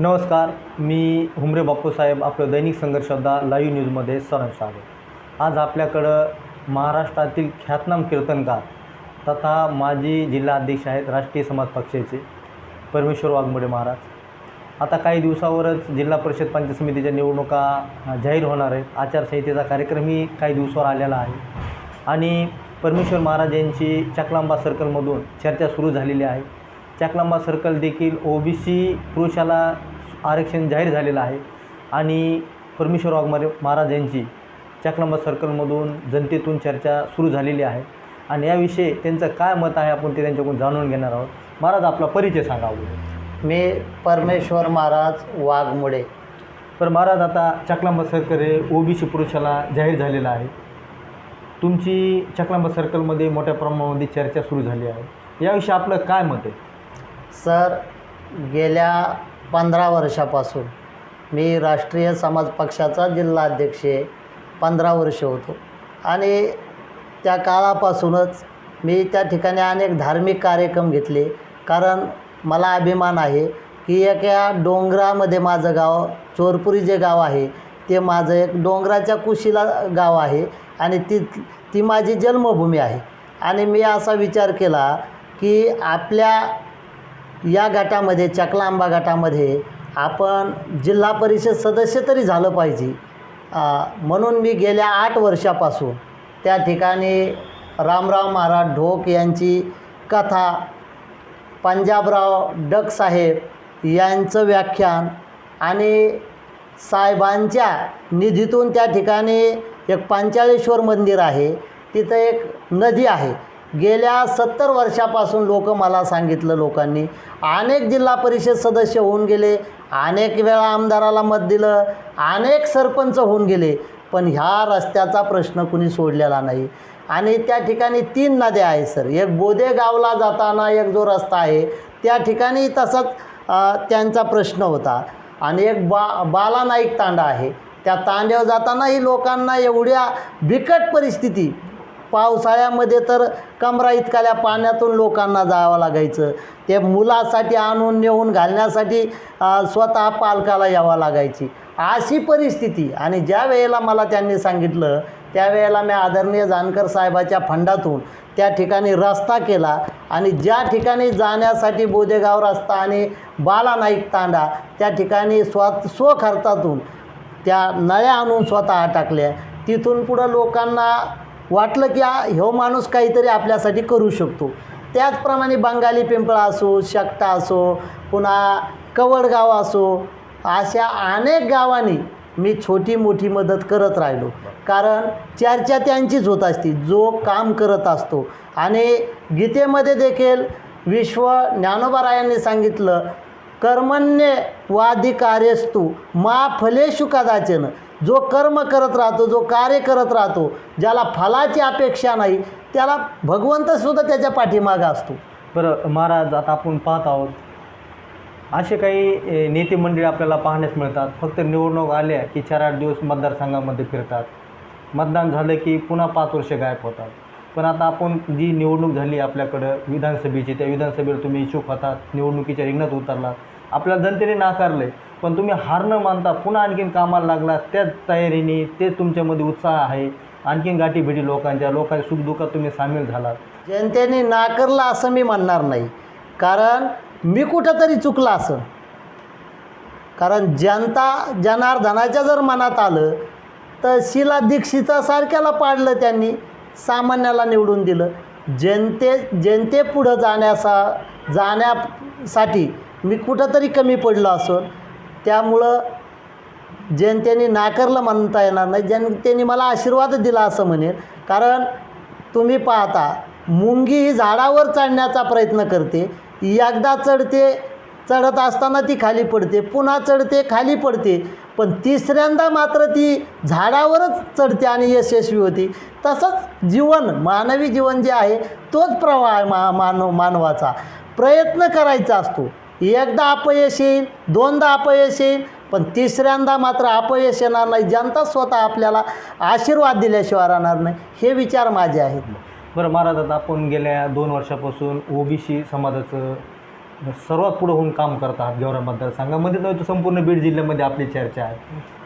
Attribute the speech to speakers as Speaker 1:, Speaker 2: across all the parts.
Speaker 1: नमस्कार मी हुमरे बापूसाहेब आपलं दैनिक संघर्षदा लाईव्ह न्यूजमध्ये सरण स्वागत. आज आपल्याकडं महाराष्ट्रातील ख्यातनाम कीर्तनकार तथा माजी जिल्हा अध्यक्ष आहेत राष्ट्रीय समाज पक्षाचे परमेश्वर वाघमोडे महाराज. आता काही दिवसावरच जिल्हा परिषद पंचायत समितीच्या निवडणुका जाहीर होणार आहेत. आचारसंहितेचा कार्यक्रमही काही दिवसावर आलेला आहे. आणि परमेश्वर महाराज यांची चकलांबा सर्कलमधून चर्चा सुरू झालेली आहे. चकलांबा सर्कल देखील ओबीसी पुरुषाला आरक्षण जाहीर झालेलं आहे. आणि परमेश्वर वाघमारे महाराज यांची चकलांबा सर्कलमधून जनतेतून चर्चा सुरू झालेली आहे. आणि याविषयी त्यांचं काय मत आहे आपण ते त्यांच्याकडून जाणून घेणार आहोत. महाराज आपला परिचय सांगावं
Speaker 2: मी परमेश्वर महाराज वाघमोडे.
Speaker 1: तर महाराज आता चकलांबा सर्कल हे ओबीसी पुरुषाला जाहीर झालेलं आहे. तुमची चकलांबा सर्कलमध्ये मोठ्या प्रमाणामध्ये चर्चा सुरू झाली आहे. याविषयी आपलं काय मत आहे?
Speaker 2: सर गेल्या पंधरा वर्षापासून. मी राष्ट्रीय समाज पक्षाचा जिल्हा अध्यक्ष आहे. पंधरा वर्ष होतो. आणि त्या काळापासूनच मी त्या ठिकाणी अनेक धार्मिक कार्यक्रम घेतले. कारण मला अभिमान आहे की एका डोंगरामध्ये माझं गाव चोरपुरी जे गाव आहे ते माझं एक डोंगराच्या कुशीला गाव आहे आणि ती ती माझी जन्मभूमी आहे. आणि मी असा विचार केला की आपल्या या गटामध्ये चकलांबा गटामध्ये आपण जिल्हा परिषद सदस्य तरी झालं पाहिजे. म्हणून मी गेल्या आठ वर्षापासून त्या ठिकाणी रामराव महाराज ढोक यांची कथा पंजाबराव डक साहेब यांचं व्याख्यान आणि साहेबांच्या निधीतून त्या ठिकाणी एक पांचाळेश्वर मंदिर आहे. तिथं एक नदी आहे. गेल्या सत्तर वर्षापासून लोक मला सांगितलं लोकांनी. अनेक जिल्हा परिषद सदस्य होऊन गेले अनेक वेळा आमदाराला मत दिलं अनेक सरपंच होऊन गेले पण ह्या रस्त्याचा प्रश्न कुणी सोडलेला नाही. आणि त्या ठिकाणी तीन नद्या आहेत सर. एक बोदे गावला जाताना एक जो रस्ता आहे त्या ठिकाणी तसाच त्यांचा प्रश्न होता. आणि एक बा बाला नाईक तांडा आहे. त्या तांड्यावर जातानाही लोकांना एवढ्या बिकट परिस्थिती पावसाळ्यामध्ये तर कमरा इतकाल्या पाण्यातून लोकांना जावं लागायचं. ते मुलासाठी आणून नेऊन घालण्यासाठी स्वतः पालकाला यावं लागायची. अशी परिस्थिती. आणि ज्या वेळेला मला त्यांनी सांगितलं त्यावेळेला मी आदरणीय जानकर साहेबाच्या फंडातून त्या ठिकाणी रस्ता केला. आणि ज्या ठिकाणी जाण्यासाठी बोदेगाव रस्ता आणि बाला नाईक तांडा त्या ठिकाणी स्व स्वखर्चातून त्या नळ्या आणून स्वतः टाकल्या तिथून पुढं लोकांना वाटलं की हा ह्यो माणूस काहीतरी आपल्यासाठी करू शकतो. त्याचप्रमाणे बंगाली पिंपळा असो शकटा असो पुन्हा कवडगाव असो अशा अनेक गावांनी मी छोटी मोठी मदत करत राहिलो. कारण चर्चा त्यांचीच होत असती जो काम करत असतो. आणि गीतेमध्ये देखील विश्व ज्ञानोबारायांनी सांगितलं कर्मण्य वाधिकार्यस्तू मा फलेशु कदाचन. जो कर्म करत राहतो जो कार्य करत राहतो ज्याला फलाची अपेक्षा नाही त्याला भगवंतसुद्धा त्याच्या पाठीमागा असतो.
Speaker 1: बरं महाराज आता आपण पाहत आहोत. असे काही नेते मंडळी आपल्याला पाहण्यास मिळतात. फक्त निवडणूक आल्या की चार आठ दिवस मतदारसंघामध्ये फिरतात. मतदान झालं की पुन्हा पाच वर्ष गायब होतात. पण आता आपण जी निवडणूक झाली आपल्याकडं विधानसभेची त्या विधानसभेवर तुम्ही इच्छुक होतात निवडणुकीच्या रिंगणात उतरलात आपल्या जनतेने नाकारले पण तुम्ही हार न मानता पुन्हा आणखीन कामाला लागला त्याच तयारीने ते तुमच्यामध्ये उत्साह आहे. आणखीन गाठीभेटी लोकांच्या लोकांच्या सुखदुःखात तुम्ही सामील झालात.
Speaker 2: जनतेने नाकारला असं मी म्हणणार नाही. कारण मी कुठंतरी चुकला असं. कारण जनता जनार्दनाच्या जर मनात आलं तर शिला दीक्षितासारख्याला पाडलं त्यांनी. सामान्याला निवडून दिलं. जनते जनतेपुढं जाण्यासा जाण्यासाठी मी कुठंतरी कमी पडलो असं त्यामुळं जनतेने नाकारलं म्हणता येणार नाही. जनतेने मला आशीर्वाद दिला असं म्हणेल कारण तुम्ही पाहता मुंगी ही झाडावर चढण्याचा प्रयत्न करते. एकदा चढते चढत असताना ती खाली पडते. पुन्हा चढते खाली पडते. पण तिसऱ्यांदा मात्र ती झाडावरच चढते आणि यशस्वी होती. तसंच जीवन मानवी जीवन जे आहे तोच प्रवाह आहे मा मानव मानवाचा. प्रयत्न करायचा असतो. एकदा अपयश येईल दोनदा अपयश येईल पण तिसऱ्यांदा मात्र अपयश येणार नाही. जनता स्वतः आपल्याला आशीर्वाद दिल्याशिवाय राहणार नाही. हे विचार माझे आहेत.
Speaker 1: बरं महाराज आता आपण गेल्या दोन वर्षापासून ओबीसी समाजाचं सर्वात पुढं होऊन काम करत आहात गेवरा मतदारसंघामध्ये. नव्हे तर संपूर्ण बीड जिल्ह्यामध्ये आपली चर्चा आहे.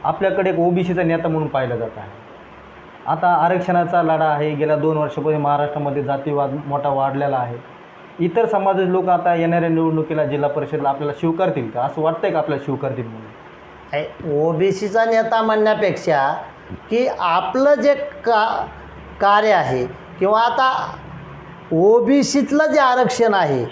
Speaker 1: आपल्याकडे एक ओबीसीचा नेता म्हणून पाहिलं जात आहे. आता आरक्षणाचा लढा आहे. गेल्या दोन वर्षापूर्वी महाराष्ट्रामध्ये जातीवाद मोठा वाढलेला आहे. इतर समाजाचे लोक आता येणाऱ्या निवडणुकीला जिल्हा परिषदला आपल्याला स्वीकारतील का? असं वाटतंय का आपल्याला स्वीकारतील म्हणून?
Speaker 2: ओबीसीचा नेता म्हणण्यापेक्षा की आपलं जे का कार्य आहे किंवा आता ओबीसीतलं जे आरक्षण आहे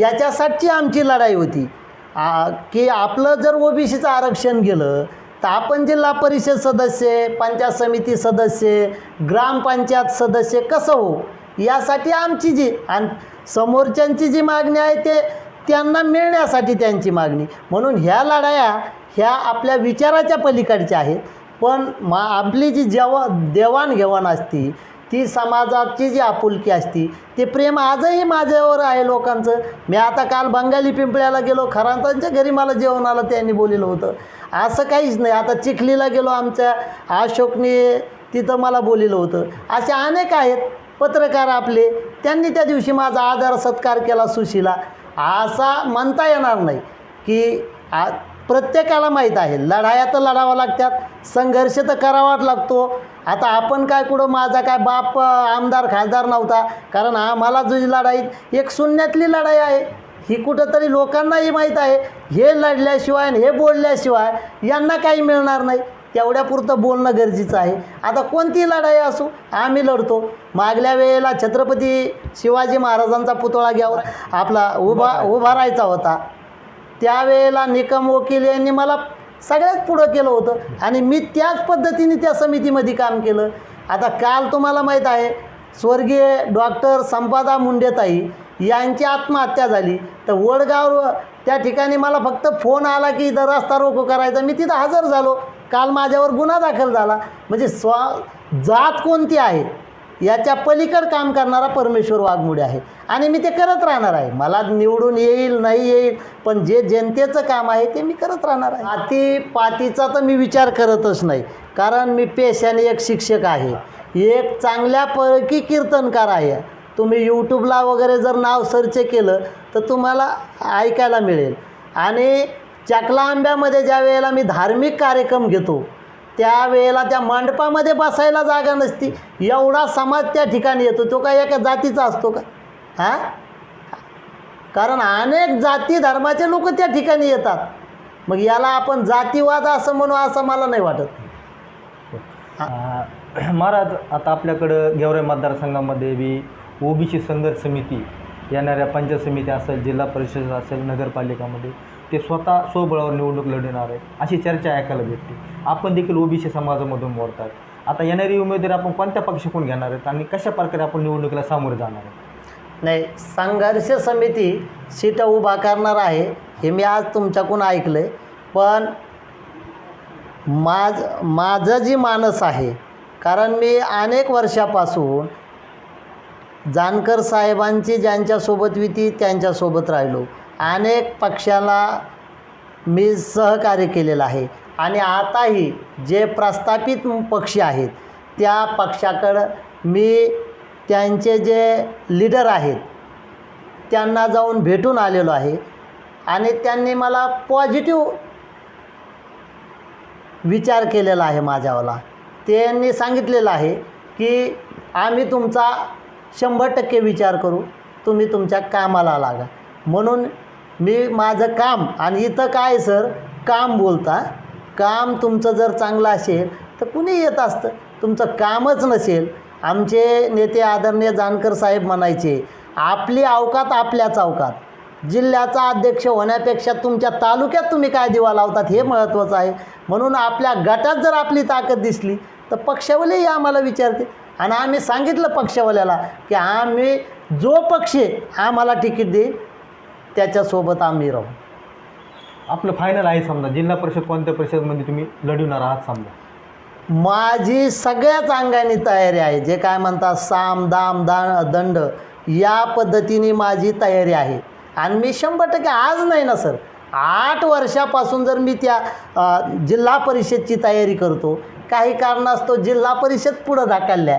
Speaker 2: याच्यासाठी आमची लढाई होती. आ, की आपलं जर ओबीसीचं आरक्षण गेलं तर आपण जिल्हा परिषद सदस्य पंचायत समिती सदस्य ग्रामपंचायत सदस्य कसं हो? यासाठी आमची जी आणि समोरच्यांची जी मागणी आहे ते त्यांना मिळण्यासाठी त्यांची मागणी. म्हणून ह्या लढाया ह्या आपल्या विचाराच्या पलीकडच्या आहेत. पण मा आपली जी जेवा देवाणघेवाण असती ती समाजाची जी आपुलकी असती ते प्रेम आजही माझ्यावर आहे लोकांचं. मी आता काल बंगाली पिंपळ्याला गेलो खरांतांच्या घरी मला जेवण आलं त्यांनी बोललेलं होतं. असं काहीच नाही. आता चिखलीला गेलो आमच्या अशोकने तिथं मला बोललेलं होतं. असे अनेक आहेत पत्रकार आपले. त्यांनी त्या दिवशी माझा आदर सत्कार केला सुशीला. असा म्हणता येणार नाही की आ प्रत्येकाला माहीत आहे. लढाया तर लढावं लागतात संघर्ष तर करावाच लागतो. आता आपण काय कुठं माझा काय बाप आमदार खासदार नव्हता. कारण आम्हाला जी लढाई एक शून्यातली लढाई आहे. ही कुठंतरी लोकांनाही माहीत आहे. हे लढल्याशिवाय आणि हे बोलल्याशिवाय यांना काही मिळणार नाही. तेवढ्यापुरतं बोलणं गरजेचं आहे. आता कोणती लढाई असो आम्ही लढतो. मागल्या वेळेला छत्रपती शिवाजी महाराजांचा पुतळा घ्यावा आपला उभा उभा राहायचा होता. त्यावेळेला निकम वकील यांनी मला सगळ्यात पुढं केलं होतं. आणि मी त्याच पद्धतीने त्या समितीमध्ये काम केलं. आता काल तुम्हाला माहीत आहे स्वर्गीय डॉक्टर संपादा मुंडेताई यांची आत्महत्या झाली. तर वडगाव त्या ठिकाणी मला फक्त फोन आला की इथं रस्ता रोको करायचा. मी तिथं हजर झालो. काल माझ्यावर गुन्हा दाखल झाला. म्हणजे स्व जात कोणती आहे? याच्या पलीकड काम करणारा परमेश्वर वाघमोडे आहे. आणि मी ते करत राहणार आहे. मला निवडून येईल नाही येईल पण जे जनतेचं काम आहे ते मी करत राहणार आहे. पाती पातीचा तर मी विचार करतच नाही. कारण मी पेशाने एक शिक्षक आहे. एक चांगल्यापैकी कीर्तनकार आहे. तुम्ही यूट्यूबला वगैरे जर नाव सर्च केलं तर तुम्हाला ऐकायला मिळेल. आणि चकला आंब्यामध्ये ज्या वेळेला मी धार्मिक कार्यक्रम घेतो त्यावेळेला त्या मंडपामध्ये बसायला जागा नसती. एवढा समाज त्या ठिकाणी येतो. तो काय एका जातीचा असतो का? हां? कारण अनेक जाती धर्माचे लोक त्या ठिकाणी येतात. मग याला आपण जातीवाद असं म्हणू असं मला नाही वाटत.
Speaker 1: महाराज आता आपल्याकडं गेवराई मतदारसंघामध्ये बी ओबीसी संघर्ष समिती येणाऱ्या पंचायत समिती असेल जिल्हा परिषद असेल नगरपालिकामध्ये ते स्वतः स्वबळावर निवडणूक लढणार आहेत अशी चर्चा ऐकायला भेटते. आपण देखील ओबीसी समाजामधून मोडतात. आता येणारी उमेदवारी आपण कोणत्या पक्षाकडून घेणार आहेत आणि कशा प्रकारे आपण निवडणुकीला सामोरे जाणार आहे
Speaker 2: नाही संघर्ष समिती सीटा उभा करणार आहे हे मी आज तुमच्याकडून ऐकलं आहे पण माझ माझं जी मानस आहे कारण मी अनेक वर्षापासून जानकर साहेबांची ज्यांच्यासोबत विती त्यांच्यासोबत राहिलो. अनेक पक्षाला मी सहकार्य केलेलं आहे. आणि आताही जे प्रस्थापित पक्षी आहेत त्या पक्षाकडं मी त्यांचे जे लीडर आहेत त्यांना जाऊन भेटून आलेलो आहे. आणि त्यांनी मला पॉझिटिव्ह विचार केलेला आहे माझ्यावाला. त्यांनी सांगितलेलं आहे की आम्ही तुमचा शंभर टक्के विचार करू. तुम्ही तुमच्या कामाला लागा. म्हणून मी माझं काम आणि इथं काय सर? काम बोलता. काम तुमचं जर चांगलं असेल तर कुणी येत असतं? तुमचं कामच नसेल. आमचे नेते आदरणीय जानकर साहेब म्हणायचे आपली अवकात आपल्या चौकात जिल्ह्याचा अध्यक्ष होण्यापेक्षा तुमच्या तालुक्यात तुम्ही काय दिवा लावतात हे महत्त्वाचं आहे. म्हणून आपल्या गटात जर आपली ताकद दिसली तर पक्षावालेही आम्हाला विचारते आणि आम्ही सांगितलं पक्षवाल्याला की आम्ही जो पक्ष आम्हाला तिकीट देईल. त्याच्यासोबत आम्ही राहू.
Speaker 1: आपलं फायनल आहे समजा. जिल्हा परिषद कोणत्या परिषदमध्ये तुम्ही लढवणार आहात समजा?
Speaker 2: माझी सगळ्याच अंगाने तयारी आहे. जे काय म्हणतात साम दाम दा दंड या पद्धतीने माझी तयारी आहे. आणि मी शंभर टक्के आज नाही ना सर. आठ वर्षापासून जर मी त्या अ, जिल्हा परिषदची तयारी करतो काही कारणास्तव जिल्हा परिषद पुढं ढकलल्या.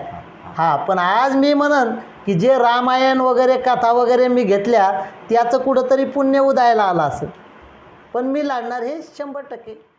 Speaker 2: हां पण आज मी म्हणन की जे रामायण वगैरे कथा वगैरे मी घेतल्या त्याचं कुठंतरी पुण्य उदायला आलं असेल. पण मी लढणार हे शंभर टक्के.